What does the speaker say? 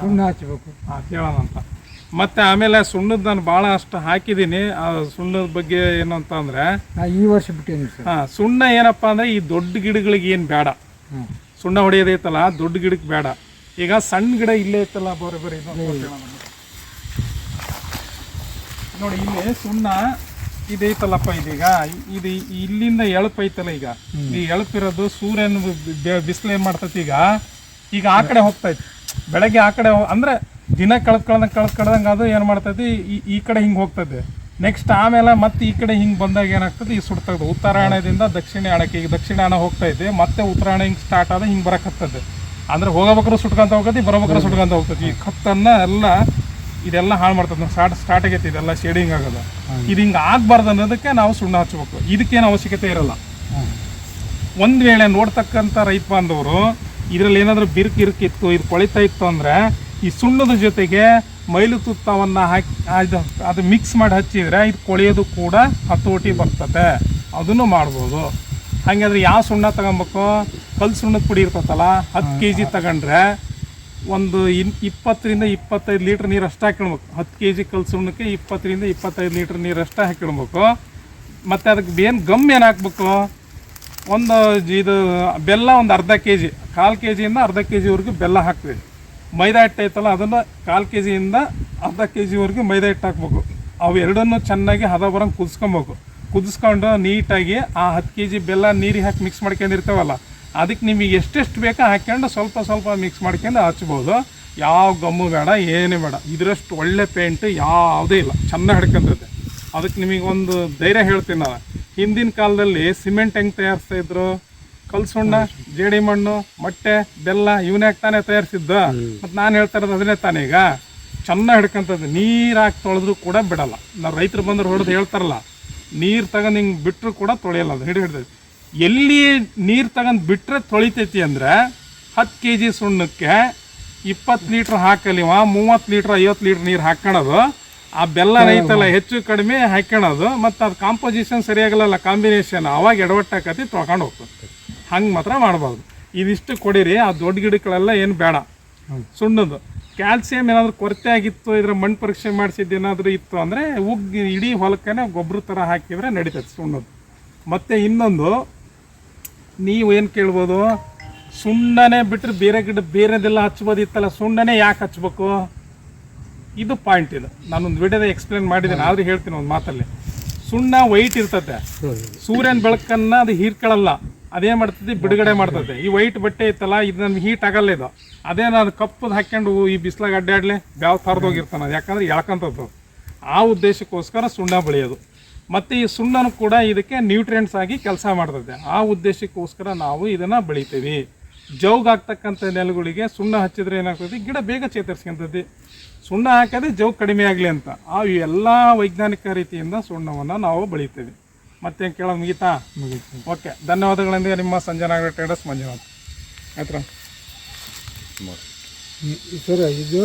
ಸುಣ್ಣ ಹಚ್ಚಬೇಕು ಕೇಳೋಣ ಅಂತ. ಮತ್ತೆ ಆಮೇಲೆ ಸುಣ್ಣದ ನಾನು ಭಾಳ ಅಷ್ಟು ಹಾಕಿದ್ದೀನಿ ಆ ಸುಣ್ಣದ ಬಗ್ಗೆ ಏನು ಅಂತ ಅಂದರೆ ಈ ವರ್ಷ ಬಿಟ್ಟೇನಿ ಸರ್. ಹಾಂ ಸುಣ್ಣ ಏನಪ್ಪ ಅಂದ್ರೆ ಈ ದೊಡ್ಡ ಗಿಡಗಳಿಗೆ ಏನು ಬೇಡ. ಸುಣ್ಣ ಹೊಡೆಯೋದೈತಲ್ಲ ದೊಡ್ಡ ಗಿಡಕ್ಕೆ ಬೇಡ. ಈಗ ಸಣ್ಣ ಗಿಡ ಇಲ್ಲೇ ಐತಲ್ಲ ಬೋರೆ ಬರೀ. ನೋಡಿ ಇಲ್ಲಿ ಸುಣ್ಣ ಇದೈತಲ್ಲಪ್ಪ ಇದೀಗ. ಇದು ಇಲ್ಲಿಂದ ಎಳಪ್ ಐತಲ್ಲ ಈಗ. ಈ ಎಳಪಿರೋದು ಸೂರ್ಯನ ಬಿಸಿಲು ಏನ್ ಮಾಡ್ತೈತಿ ಈಗ. ಈಗ ಆ ಕಡೆ ಹೋಗ್ತೈತಿ ಬೆಳಗ್ಗೆ ಆ ಕಡೆ ಅಂದ್ರೆ ದಿನ ಕಳ್ದ್ ಕಳ್ದಂಗೆ ಅದು ಏನು ಮಾಡ್ತೈತಿ ಈ- ಈ ಕಡೆ ಹಿಂಗೆ ಹೋಗ್ತದೆ ನೆಕ್ಸ್ಟ್ ಆಮೇಲೆ ಮತ್ತೆ ಈ ಕಡೆ ಹಿಂಗೆ ಬಂದಾಗ ಏನಾಗ್ತದೆ ಈ ಸುಡ್ತದೆ ಉತ್ತರಾಯಣದಿಂದ ದಕ್ಷಿಣಾಯಣಕ್ಕೆ ಈಗ ದಕ್ಷಿಣಾಯಣ ಹೋಗ್ತಾ ಇದೆ ಮತ್ತೆ ಉತ್ತರಾಯಣ ಹಿಂಗೆ ಸ್ಟಾರ್ಟ್ ಆದ ಹಿಂಗೆ ಬರಕತ್ತದೆ ಅಂದ್ರೆ ಹೋಗಬೇಕಾದ್ರೂ ಸುಟ್ಕೊಂತ ಹೋಗ್ತೈತಿ ಬರಬೇಕಾದ್ರೆ ಸುಟ್ಕೊಂತ ಹೋಗ್ತೈತಿ. ಈ ಕತ್ತನ್ನ ಎಲ್ಲ ಇದೆಲ್ಲ ಹಾಳು ಮಾಡ್ತದೆ ಸ್ಟಾರ್ಟ್ ಸ್ಟಾರ್ಟ್ ಆಗೈತಿ ಇದೆಲ್ಲ ಶೇಡಿಂಗ್ ಆಗೋದು. ಇದು ಹಿಂಗೆ ಆಗ್ಬಾರ್ದು ಅನ್ನೋದಕ್ಕೆ ನಾವು ಸುಣ್ಣ ಹಚ್ಬೇಕು. ಇದಕ್ಕೇನು ಅವಶ್ಯಕತೆ ಇರಲ್ಲ. ಒಂದು ವೇಳೆ ನೋಡ್ತಕ್ಕಂಥ ರೈತ ಬಾಂಧವರು ಇದರಲ್ಲಿ ಏನಾದರೂ ಬಿರುಕು ಇರುಕು ಇತ್ತು ಇದು ಕೊಳಿತಾ ಇತ್ತು ಅಂದರೆ ಈ ಸುಣ್ಣದ ಜೊತೆಗೆ ಮೈಲು ತುತ್ತವನ್ನು ಹಾಕಿ ಅದು ಅದು ಮಿಕ್ಸ್ ಮಾಡಿ ಹಚ್ಚಿದರೆ ಇದು ಕೊಳೆಯೋದು ಕೂಡ ಹತೋಟಿ ಬರ್ತದೆ. ಅದನ್ನು ಮಾಡ್ಬೋದು. ಹಾಗಾದ್ರೆ ಯಾವ ಸುಣ್ಣ ತಗೊಬೇಕು? ಕಲ್ಲು ಸುಣ್ಣದ ಪುಡಿ ಇರ್ತೈತಲ್ಲ ಹತ್ತು ಕೆ ಜಿ ತಗೊಂಡ್ರೆ ಒಂದು ಇನ್ ಇಪ್ಪತ್ತರಿಂದ ಇಪ್ಪತ್ತೈದು ಲೀಟ್ರ್ ನೀರು ಅಷ್ಟು ಹಾಕಿಡ್ಬೇಕು. ಹತ್ತು ಕೆ ಜಿ ಕಲ್ಲು ಸುಣ್ಣಕ್ಕೆ ಇಪ್ಪತ್ತರಿಂದ ಇಪ್ಪತ್ತೈದು ಲೀಟ್ರ್ ನೀರು ಅಷ್ಟು ಹಾಕಿಡ್ಬೇಕು. ಮತ್ತು ಅದಕ್ಕೆ ಏನು ಗಮ್ ಏನು ಹಾಕ್ಬೇಕು? ಒಂದು ಇದು ಬೆಲ್ಲ ಒಂದು ಅರ್ಧ ಕೆ ಜಿ ಕಾಲು ಕೆ ಜಿಯಿಂದ ಅರ್ಧ ಕೆ ಜಿವರೆಗೂ ಬೆಲ್ಲ ಹಾಕ್ತೀವಿ. ಮೈದಾ ಹಿಟ್ಟು ಐತಲ್ಲ, ಅದನ್ನು ಕಾಲು ಕೆ ಜಿಯಿಂದ ಅರ್ಧ ಕೆ ಜಿವರೆಗೂ ಮೈದಾ ಹಿಟ್ಟು ಹಾಕ್ಬೇಕು. ಅವು ಎರಡನ್ನೂ ಚೆನ್ನಾಗಿ ಹದ ಬರಂಗೆ ಕುದಿಸ್ಕೊಬೇಕು. ಕುದಿಸ್ಕೊಂಡು ನೀಟಾಗಿ ಆ ಹತ್ತು ಕೆ ಜಿ ಬೆಲ್ಲ ನೀರಿಗೆ ಹಾಕಿ ಮಿಕ್ಸ್ ಮಾಡ್ಕೊಂಡಿರ್ತೇವಲ್ಲ, ಅದಕ್ಕೆ ನಿಮಗೆ ಎಷ್ಟೆಷ್ಟು ಬೇಕೋ ಹಾಕ್ಕೊಂಡು ಸ್ವಲ್ಪ ಸ್ವಲ್ಪ ಮಿಕ್ಸ್ ಮಾಡ್ಕೊಂಡು ಹಚ್ಬೋದು. ಯಾವ ಗಮ್ಮು ಬೇಡ, ಏನೇ ಬೇಡ. ಇದರಷ್ಟು ಒಳ್ಳೆ ಪೇಂಟ್ ಯಾವುದೇ ಇಲ್ಲ, ಚೆನ್ನಾಗಿ ಹಿಡ್ಕೊಂತೈತೆ ಅದಕ್ಕೆ ನಿಮಗೆ ಒಂದು ಧೈರ್ಯ ಹೇಳ್ತೀನಿ ನಾನು. ಹಿಂದಿನ ಕಾಲದಲ್ಲಿ ಸಿಮೆಂಟ್ ಹೆಂಗೆ ತಯಾರಿಸ್ತಾ ಇದ್ರು? ಕಲ್ಸುಣ್ಣ ಜೇಡಿ ಮಣ್ಣು ಮೊಟ್ಟೆ ಬೆಲ್ಲ ಇವನ್ಯಾಕೆ ತಾನೇ ತಯಾರಿಸಿದ್ದು? ಮತ್ತು ನಾನು ಹೇಳ್ತಾ ಇರೋದು ಅದನ್ನೇ ತಾನೇ ಈಗ? ಚೆನ್ನಾಗಿ ಹಿಡ್ಕೊಂತದ್ದು. ನೀರು ಹಾಕಿ ತೊಳೆದ್ರು ಕೂಡ ಬಿಡಲ್ಲ. ನಾವು ರೈತರು ಬಂದ್ರೆ ಹೊಡೆದು ಹೇಳ್ತಾರಲ್ಲ ನೀರು ತಗೊಂಡು ಹಿಂಗೆ ಬಿಟ್ಟರು ಕೂಡ ತೊಳೆಯಲ್ಲ ಅದು. ಹಿಡಿ ಹಿಡ್ದು. ಎಲ್ಲಿ ನೀರು ತಗೊಂಡು ಬಿಟ್ಟರೆ ತೊಳಿತೈತಿ ಅಂದರೆ ಹತ್ತು ಕೆ ಜಿ ಸುಣ್ಣಕ್ಕೆ ಇಪ್ಪತ್ತು ಲೀಟ್ರ್ ಹಾಕಲಿವ ಮೂವತ್ತು ಲೀಟ್ರ್ ಐವತ್ತು ಲೀಟ್ರ್ ನೀರು ಹಾಕ್ಕೊಳೋದು ಆ ಬೆಲ್ಲ ರೈತಲ್ಲ ಹೆಚ್ಚು ಕಡಿಮೆ ಹಾಕ್ಕೊಳೋದು ಮತ್ತು ಅದು ಕಾಂಪೋಸಿಷನ್ ಸರಿಯಾಗಲ್ಲ ಕಾಂಬಿನೇಷನ್ ಅವಾಗ ಎಡವಟ್ಟಾಕತಿ ತೊಗೊಂಡು ಹೋಗ್ತದೆ. ಹಂಗೆ ಮಾತ್ರ ಮಾಡ್ಬಾರ್ದು. ಇದಿಷ್ಟು ಕೊಡಿರಿ ಆ ದೊಡ್ಡ ಗಿಡಗಳೆಲ್ಲ ಏನು ಬೇಡ. ಸುಣ್ಣದು. ಕ್ಯಾಲ್ಸಿಯಂ ಏನಾದರೂ ಕೊರತೆ ಆಗಿತ್ತು ಇದ್ರ ಮಣ್ಣು ಪರೀಕ್ಷೆ ಮಾಡಿಸಿದ್ದು ಏನಾದರೂ ಇತ್ತು ಅಂದರೆ ಉಗ್ಗಿ ಇಡೀ ಹೊಲಕ್ಕೇ ಗೊಬ್ಬರ ಥರ ಹಾಕಿದರೆ ನಡೀತದೆ ಸುಣ್ಣದು. ಮತ್ತು ಇನ್ನೊಂದು ನೀವು ಏನು ಕೇಳ್ಬೋದು? ಸುಣ್ಣನೆ ಬಿಟ್ಟರೆ ಬೇರೆ ಗಿಡ ಬೇರೆದೆಲ್ಲ ಹಚ್ಬೋದಿತ್ತಲ್ಲ ಸುಣ್ಣನೇ ಯಾಕೆ ಹಚ್ಬೇಕು? ಇದು ಪಾಯಿಂಟ್ ಇದು. ನಾನೊಂದು ವಿಡಿಯೋದ ಎಕ್ಸ್ಪ್ಲೇನ್ ಮಾಡಿದ್ದೀನಿ, ಆದ್ರೆ ಹೇಳ್ತೀನಿ ಒಂದು ಮಾತಲ್ಲಿ. ಸುಣ್ಣ ವೈಟ್ ಇರ್ತದೆ ಸೂರ್ಯನ ಬೆಳಕನ್ನ ಅದು ಹೀರ್ಕೊಳ್ಳಲ್ಲ. ಅದೇ ಮಾಡ್ತದೆ, ಬಿಡುಗಡೆ ಮಾಡ್ತದೆ. ಈ ವೈಟ್ ಬಟ್ಟೆ ಇತ್ತಲ್ಲ, ಇದು ನನ್ಗೆ ಹೀಟ್ ಆಗಲ್ಲ ಇದು. ಅದೇ ನಾನು ಕಪ್ಪದು ಹಾಕ್ಕೊಂಡು ಈ ಬಿಸಿಲಾಗ ಅಡ್ಡಾಡ್ಲಿ, ಬ್ಯಾವ್ ತರದೋಗಿರ್ತಾನೆ ಅದು. ಯಾಕಂದ್ರೆ ಎಳ್ಕೊಂತದ್ದು ಆ ಉದ್ದೇಶಕ್ಕೋಸ್ಕರ ಸುಣ್ಣ ಬೆಳೆಯೋದು. ಮತ್ತು ಈ ಸುಣ್ಣನು ಕೂಡ ಇದಕ್ಕೆ ನ್ಯೂಟ್ರಿಯೆಂಟ್ಸ್ ಆಗಿ ಕೆಲಸ ಮಾಡ್ತದೆ. ಆ ಉದ್ದೇಶಕ್ಕೋಸ್ಕರ ನಾವು ಇದನ್ನು ಬೆಳಿತೀವಿ. ಜೌಗ್ ಆಗ್ತಕ್ಕಂಥ ನೆಲಗಳಿಗೆ ಸುಣ್ಣ ಹಚ್ಚಿದ್ರೆ ಏನಾಗ್ತದೆ? ಗಿಡ ಬೇಗ ಚೇತರಿಸ್ಕೊಂತದೆ. ಸುಣ್ಣ ಹಾಕೋದೆ ಜವ್ ಕಡಿಮೆ ಆಗಲಿ ಅಂತ. ಆ ಎಲ್ಲ ವೈಜ್ಞಾನಿಕ ರೀತಿಯಿಂದ ಸುಣ್ಣವನ್ನು ನಾವು ಬೆಳಿತೀವಿ. ಮತ್ತೆ ಕೇಳೋದು ಮುಗೀತಾ? ಮುಗೀತು. ಓಕೆ ಧನ್ಯವಾದಗಳೊಂದಿಗೆ ನಿಮ್ಮ ಸಂಜನಾಗರ ಟ್ರೇಡರ್ಸ್ ಮಂಜುನಾಥ್. ಆಯ್ತು? ಸರ್ ಇದು